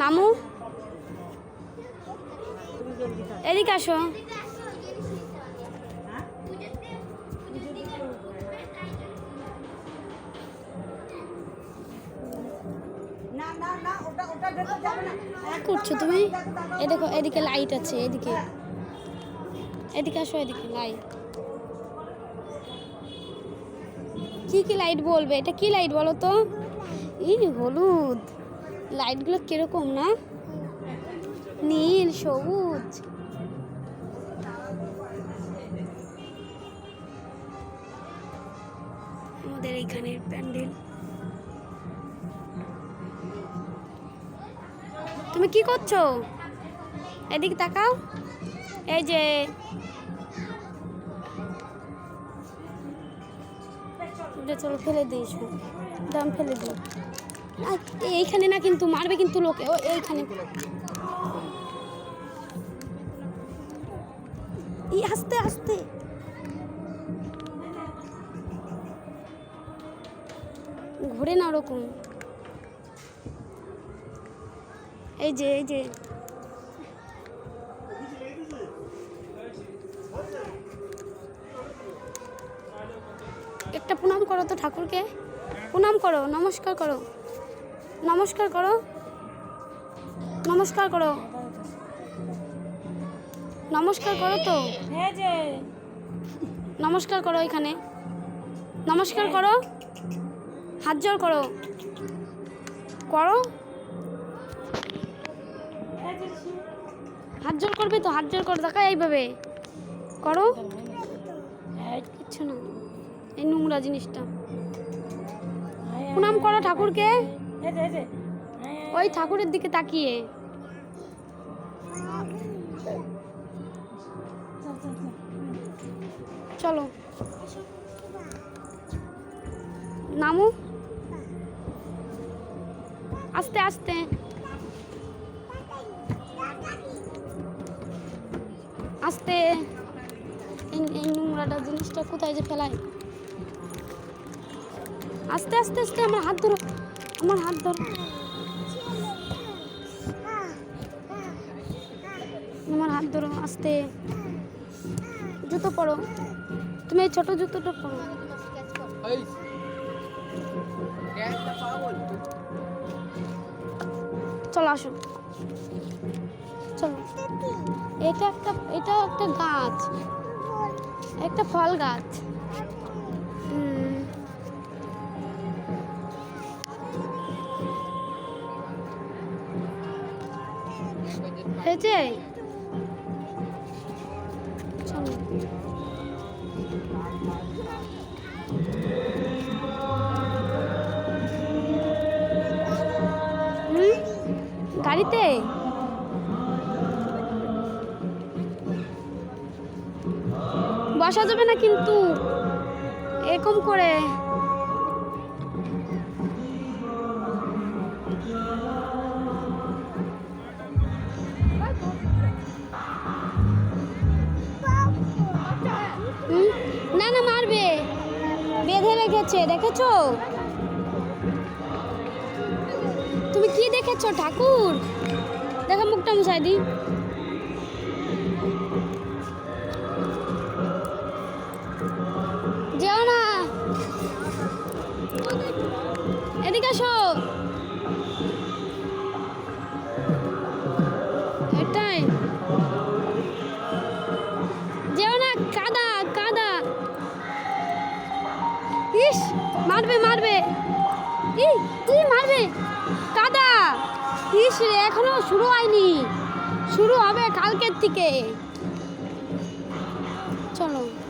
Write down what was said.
নামু এদিকে আসো। করছ তুমি? এ দেখো এদিকে লাইট আছে এদিকে। এদিকে আসো এদিকে লাইট কি কি লাইট বলবে? এটা কি লাইট বলো তো? ই হলুদ। লাইটগুলো কীরকম না? নীল সবুজ। আমাদের এইখানের প্যান্ডেল। তুমি কি করছ? এদিকে তাকাও। এই যে। চলো ফেলে দিয়েছ দাম ফেলে দিও আই, এইখানে না কিন্তু মারবে কিন্তু লোকে, ও এইখানে। আস্তে আস্তে। ঘুরে না ওরকম। এই যে এই যে। একটা প্রণাম করো তো ঠাকুরকে। প্রণাম করো, নমস্কার করো। নমস্কার করো। নমস্কার করো। নমস্কার করো তো। নমস্কার করো এখানে। নমস্কার করো। হাত জোর করো। করো। হাত জোর করবে তো, হাত জোর করো, দেখা এইভাবে। করো। কিচ্ছু না। এই নোংরা জিনিসটা। প্রণাম করো ঠাকুরকে। ওই ঠাকুরের দিকে তাকিয়ে। চলো। নামু। আস্তে আস্তে। আস্তে। এই নোংরাটা জিনিসটা কোথায় যে ফেলায়? আস্তে আস্তে আস্তে, আমার হাত ধরো। আমার হাত ধরো। আমার হাত ধরো আস্তে। জুতো পরো। তুমি এই ছোট জুতোটা পরো। চলো, আসো। চলো। এটা একটা এটা একটা গাছ। একটা ফল গাছ। হয়েছে গাড়িতে? বসা যাবে না কিন্তু। এরকম করে। বেঁধে দেখেছ? তুমি কি দেখেছ ঠাকুর? দেখো মুখটা মুছাই দি। যেও না। এদিকে আসো। মারবে মারবে। ই কি মারবে? কাদা। ইস রে, এখনও শুরু হয়নি। শুরু হবে কালকের থেকে। চলো।